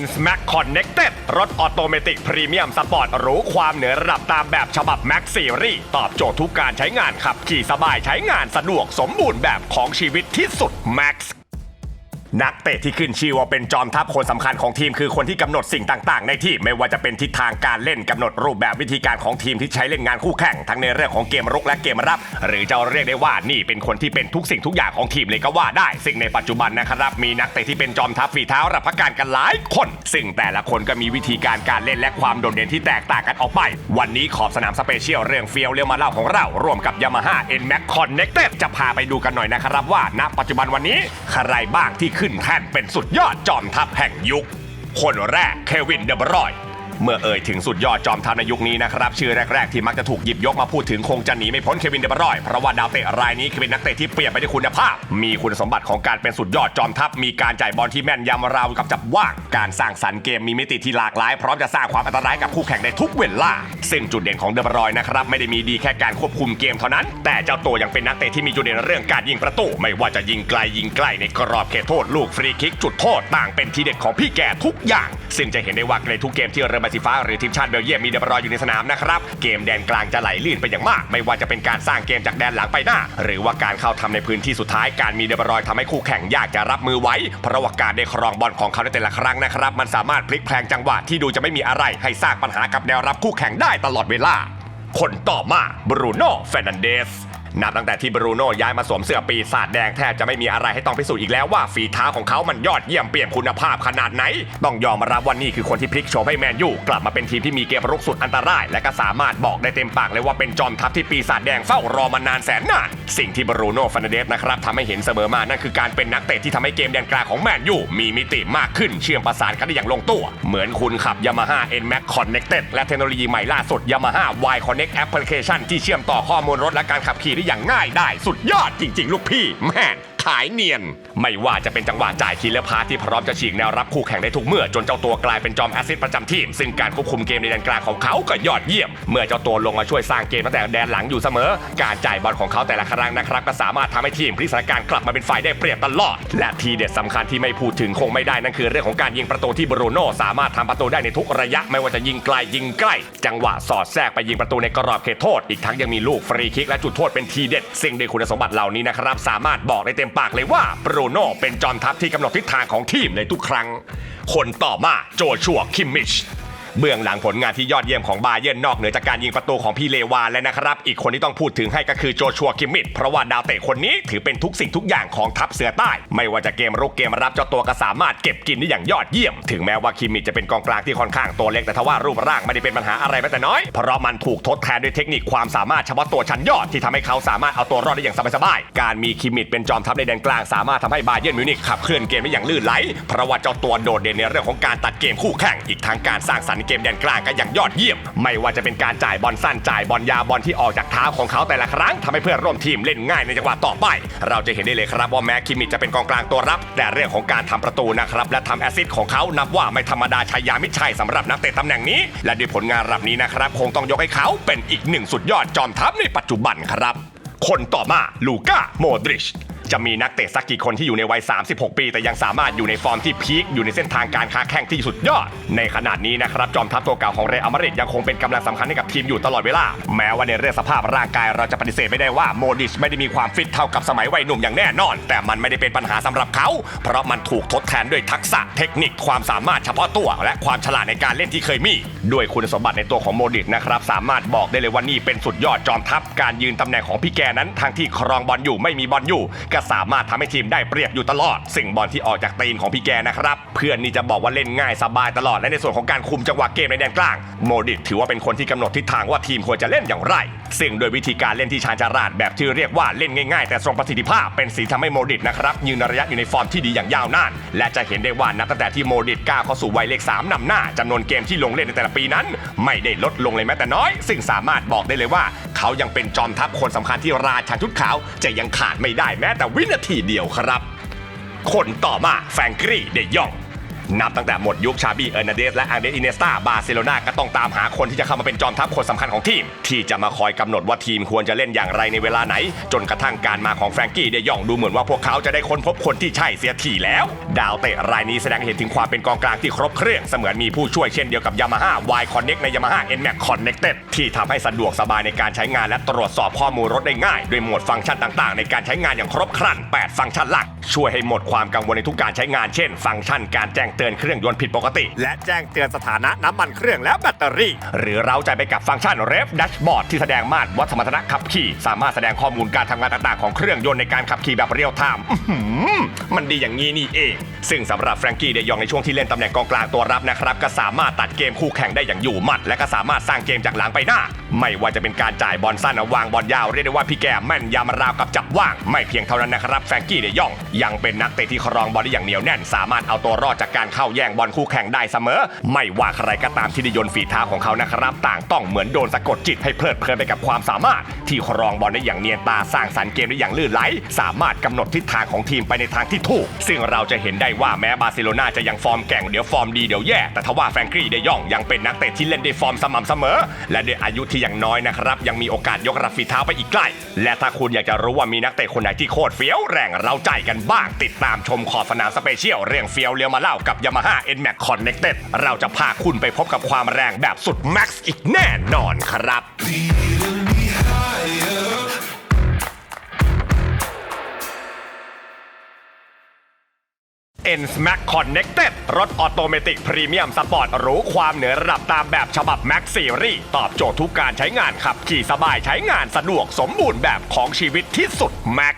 N Max Connected รถออโตเมติกพรีเมียมสปอร์ตหรูความเหนือระดับตามแบบฉบับ Max Series ตอบโจทย์ทุกการใช้งานขับขี่สบายใช้งานสะดวกสมบูรณ์แบบของชีวิตที่สุด Max นักเตะที่ขึ้นชื่อว่าเป็นจอมทัพคนสำคัญของทีมคือคนที่กำหนดสิ่งต่างๆ ในทีมไม่ว่าจะเป็นทิศทางการเล่นกำหนดรูปแบบวิธีการของทีมที่ใช้เล่นงานคู่แข่งทั้งในเรื่องของเกมรุกและเกมรับ หรือจะเรียกได้ว่านี่เป็นคนที่เป็นทุกสิ่งทุกอย่างของทีมเลยก็ว่าได้ ซึ่งในปัจจุบันนะครับมีนักเตะที่เป็นจอมทัพฝีเท้ารับประกันกันหลายคน ซึ่งแต่ละคนก็มีวิธีการการเล่นและความโดดเด่นที่แตกต่างกันออกไป วันนี้ขอบสนามสเปเชียลเรื่องเฟียวเรียวมาเล่าของเราร่วมกับ Yamaha N Max Connected จะพาไปดูกันหน่อยนะครับว่าณปัจจุบันวันนี้ใครบ้างที่ขึ้นแท่นเป็นสุดยอดจอมทัพแห่งยุค คนแรกเควินเดบรอย เมื่อเอ่ยถึงสุดยอดจอมทัพในยุคนี้นะครับชื่อแรกๆที่มักจะถูกหยิบยกมาพูดถึงคงจะหนีไม่พ้นเควินเดบรอยเพราะว่าดาวเตะรายนี้คือเป็นนักเตะที่เปลี่ยนไปด้วยคุณภาพ มีคุณสมบัติของการเป็นสุดยอดจอมทัพมีการจ่ายบอลที่แม่นยำราวกับจับว่างการสร้างสรรค์เกมมีมิติที่หลากหลายพร้อมจะสร้างความอันตรายกับคู่แข่งได้ทุกเวลาซึ่งจุดเด่นของเดบรอยนะครับไม่ได้มีดีแค่การควบคุมเกมเท่านั้น แต่เจ้าตัวยังเป็นนักเตะที่มีจุดเด่นเรื่องการยิงประตู ไม่ว่าจะยิงไกลยิงใกล้ในกรอบเขตโทษลูกฟรีคิกจุดโทษต่างเป็นทีเด็ดของพี่แกทุกอย่าง ซึ่งจะเห็นได้ว่าในทุกเกมที่เรอมสีฟ้าหรือทีมชาติเบลเยียมมีเดบรอยอยู่ในสนามนะครับ เกมแดนกลางจะไหลลื่นไปอย่างมาก ไม่ว่าจะเป็นการสร้างเกมจากแดนหลังไปหน้า หรือว่าการเข้าทำในพื้นที่สุดท้ายการมีเดบรอยทำให้คู่แข่งยากจะรับมือไว้ เพราะว่าการได้ครองบอลของเขาในแต่ละครั้งนะครับ มันสามารถพลิกแพลงจังหวะที่ดูจะไม่มีอะไร ให้สร้างปัญหากับแนวรับคู่แข่งได้ตลอดเวลา คนต่อมาบรูโน่เฟรนันเดส นับตั้งแต่ที่บรูโน่ย้ายมาสวมเสื้อปีศาจแดงแทบจะไม่มีอะไรให้ต้องพิสูจน์อีกแล้วว่าฝีเท้าของเขามันยอดเยี่ยมเปี่ยมคุณภาพขนาดไหน ต้องยอมรับว่านี่คือคนที่พลิกโฉมให้แมนยูกลับมาเป็นทีมที่มีเกมรุกสุดอันตราย และก็สามารถบอกได้เต็มปากเลยว่าเป็นจอมทัพที่ปีศาจแดงเฝ้ารอมานานแสนนาน สิ่งที่บรูโน่ฟานเดสนะครับทำให้เห็นเสมอมานั่นคือการเป็นนักเตะที่ทำให้เกมแดนกลางของแมนยูมีมิติมากขึ้นเชื่อมประสานกันได้อย่างลงตัว เหมือนคุณขับ Yamaha N Max Connected และเทคโนโลยีใหม่ล่าสุด Yamaha Y Connect Application ที่เชื่อมต่อข้อมูลรถและการขับขี่ได้อย่างง่ายได้สุดยอดจริง ๆ ลูกพี่แม่ขายเนียน ไม่ว่าจะเป็นจังหวะจ่ายคีเลอร์พาสที่พร้อมจะฉีกแนวรับคู่แข่งได้ทุกเมื่อจนเจ้าตัวกลายเป็นจอมแอสซิสต์ประจำทีม ซึ่งการควบคุมเกมในแดนกลางของเขาก็ยอดเยี่ยม เมื่อเจ้าตัวลงมาช่วยสร้างเกมตั้งแต่แดนหลังอยู่เสมอ การจ่ายบอลของเขาแต่ละครั้งนะครับก็สามารถทำให้ทีมพลิกสถานการณ์กลับมาเป็นฝ่ายได้เปรียบตลอด และทีเด็ดสำคัญที่ไม่พูดถึงคงไม่ได้นั่นคือ เรื่องของการยิงประตูที่บรูโน่สามารถทำประตูได้ในทุกระยะ ไม่ว่าจะยิงไกลยิงใกล้ จังหวะสอดแทรกไปยิงประตูในกรอบเขตโทษอีกทั้งยังมีลูกฟรีคิกและจุดโทษเป็นทีเด็ดซึ่งด้วยคุณสมบัติเหล่านี้นะครับสามารถบอกได้เต็มปากเลยว่าบรูโน่เป็นจอมทัพที่กำหนดทิศทางของทีมในทุกครั้ง คนต่อมาโจชัวคิมมิช เบื้องหลังผลงานที่ยอดเยี่ยมของบาเยิร์นนอกเหนือจากการยิงประตูของพี่เลวานแล้วนะครับ อีกคนที่ต้องพูดถึงให้ก็คือโจชัวคิมมิชเพราะว่าดาวเตะคนนี้ถือเป็นทุกสิ่งทุกอย่างของทัพเสือใต้ ไม่ว่าจะเกมรุกเกมรับเจ้าตัวก็สามารถเก็บกินได้อย่างยอดเยี่ยม ถึงแม้ว่าคิมมิชจะเป็นกองกลางที่ค่อนข้างตัวเล็กแต่ทว่ารูปร่างไม่ได้เป็นปัญหาอะไรแม้แต่น้อย เพราะมันถูกทดแทนด้วยเทคนิคความสามารถเฉพาะตัวชั้นยอดที่ทำให้เขาสามารถเอาตัวรอดได้อย่างสบายๆการมีคิมมิชเป็นจอมทัพในแดนกลางสามารถทำให้บาเยิร์นมิวนิกขับเคลื่อนเกมได้อย่างลื่นไหลเพราะว่าเจ้าตัวโดดเด่นในเรื่องของการตัดเกมคู่แข่งอีกทั้งการสร้างสรรค์เกมแดนกลางก็อย่างยอดเยี่ยม ไม่ว่าจะเป็นการจ่ายบอลสั้นจ่ายบอลยาวบอลที่ออกจากเท้าของเขาแต่ละครั้งทำให้เพื่อนร่วมทีมเล่นง่ายในจังหวะต่อไป เราจะเห็นได้เลยครับว่าแม้คิมิจะเป็นกองกลางตัวรับ แต่เรื่องของการทำประตูนะครับและทำแอสซิสต์ของเขานับว่าไม่ธรรมดาชัยามิชัยสำหรับนักเตะตำแหน่งนี้ และด้วยผลงานระดับนี้นะครับคงต้องยกให้เขาเป็นอีกหนึ่งสุดยอดจอมทัพในปัจจุบันครับ คนต่อมาลูก้าโมดริช จะมีนักเตะสักกี่คนที่อยู่ในวัย 36 ปี แต่ยังสามารถอยู่ในฟอร์มที่พีคอยู่ในเส้นทางการค้าแข่งที่สุดยอด ในขนาดนี้นะครับจอมทัพตัวเก่าของเรอัลมาดริดยังคงเป็นกำลังสำคัญให้กับทีมอยู่ตลอดเวลา แม้ว่าในเรื่องสภาพร่างกายเราจะปฏิเสธไม่ได้ว่าโมดิชไม่ได้มีความฟิตเท่ากับสมัยวัยหนุ่มอย่างแน่นอน แต่มันไม่ได้เป็นปัญหาสำหรับเขา เพราะมันถูกทดแทนด้วยทักษะเทคนิคความสามารถเฉพาะตัว และความฉลาดในการเล่นที่เคยมี ด้วยคุณสมบัติในตัวของโมดิชนะครับสามารถบอกได้เลยว่านี่เป็นสุดยอดจอมทัพการยืนตำแหน่งของพี่แกนั้นทั้งที่ครองบอลอยู่ไม่มีบอลอยู่กสามารถทำให้ทีมได้เปรียบอยู่ตลอด สิ่งบอลที่ออกจากตีนของพี่แกนะครับ เพื่อนนี่จะบอกว่าเล่นง่ายสบายตลอด และในส่วนของการคุมจังหวะเกมในแดนกลาง โมดิชถือว่าเป็นคนที่กำหนดทิศทางว่าทีมควรจะเล่นอย่างไร ซึ่งโดยวิธีการเล่นที่ชาญฉลาดแบบที่เรียกว่าเล่นง่ายๆ แต่ทรงประสิทธิภาพเป็นสีทำให้โมดิชนะครับยืนระยะอยู่ในฟอร์มที่ดีอย่างยาวนาน และจะเห็นได้ว่านับตั้งแต่ที่โมดิชก้าวเข้าสู่วัยเลขสามนำหน้าจำนวนเกมที่ลงเล่นในแต่ละปีนั้น ไม่ได้ลดลงเลยแม้แต่น้อย ซึ่งสามารถบอกได้เลยว่า เขายังเป็นจอมทัพคนสำคัญที่ราชาชุดขาวจะยังขาดไม่ได้แม้แต่วินาทีเดียวครับ คนต่อมาแฟงกี้เดยอง นับตั้งแต่หมดยุคชาบีเอร์นาเดสและอังเดรสอินเนสตาบาร์เซโลนาก็ต้องตามหาคนที่จะเข้ามาเป็นจอมทัพคนสำคัญของทีม ที่จะมาคอยกำหนดว่าทีมควรจะเล่นอย่างไรในเวลาไหน จนกระทั่งการมาของแฟรงกี้เดยองดูเหมือนว่าพวกเขาจะได้ค้นพบคนที่ใช่เสียทีแล้ว ดาวเตะรายนี้แสดงเห็นถึงความเป็นกองกลางที่ครบเครื่องเสมือนมีผู้ช่วยเช่นเดียวกับ Yamaha Y Connect ใน Yamaha NMAX Connected ที่ทำให้สะดวกสบายในการใช้งานและตรวจสอบข้อมูลรถได้ง่ายด้วยโหมดฟังก์ชันต่าง ๆ ในการใช้งานอย่างครบครัน 8 ฟังก์ชันหลักช่วยให้หมดความกังวลในทุกการใช้งานเช่น ฟังก์ชันการแจ้งเตือนเครื่องยนต์ผิดปกติ และแจ้งเตือนสถานะน้ำมันเครื่องและแบตเตอรี่ หรือเราใจไปกับฟังก์ชัน Rev Dashboard ที่แสดงมาตรวัดสมรรถนะขับขี่ สามารถแสดงข้อมูลการทำงานต่างๆของเครื่องยนต์ในการขับขี่แบบเรียลไทม์มันดีอย่างนี้นี่เอง ซึ่งสำหรับแฟรงกี้เดยองในช่วงที่เล่นตำแหน่งกองกลางตัวรับนะครับก็สามารถตัดเกมคู่แข่งได้อย่างอยู่มัด และก็สามารถสร้างเกมจากหลังไปหน้า ไม่ว่าจะเป็นการจ่ายบอลสั้นวางบอลยาวเรียกได้ว่าพี่แกแม่นยำราวกับจับว่าง ไม่เพียงเท่านั้นนะครับแฟรงกี้เดยองยังเป็นนักเตะที่ครองบอลได้อย่างเหนียวแน่น สามารถเอาตัวรอดจากการเข้าแย่งบอลคู่แข่งได้เสมอ ไม่ว่าใครก็ตามที่ได้โยนฝีเท้าของเขานะครับต่างต้องเหมือนโดนสะกดจิตให้เพลิดเพลินไปกับความสามารถ ที่ครองบอลได้อย่างเนียนตาสร้างสรรค์เกมได้อย่างลื่นไหล สามารถกำหนดทิศทางของทีมไปในทางที่ถูก ซึ่งเราจะเห็นได้ว่าแม้บาร์เซโลนาจะยังฟอร์มแก่งเดี๋ยวฟอร์มดีเดี๋ยวแย่แต่ทว่าแฟรงกี้เดยองยังเป็นนักเตะที่เล่นได้ฟอร์มสม่ำเสมอ และด้วยอายุที่ยังน้อยนะครับยังมีโอกาสยกระดับฝีเท้าไปอีกไกล และถ้าคุณอยากจะรู้ว่ามีนักเตะคนไหนที่โคตรเฟี้ยวแรงเราใจกันบ้างติดตามชมขอบสนามสเปเชียลเรื่องเฟียวเรียวมาเล่ากับ Yamaha NMAX Connected เราจะพาคุณไปพบกับความแรงแบบสุดแม็กซ์อีกแน่นอนครับ n s m a x Connected รถออโตเมติกพรีเมียมสปอร์ตหรูความเหนือระดับตามแบบฉบับ Max Series ตอบโจทย์ทุกการใช้งานขับขี่สบายใช้งานสะดวกสมบูรณ์แบบของชีวิตที่สุด Max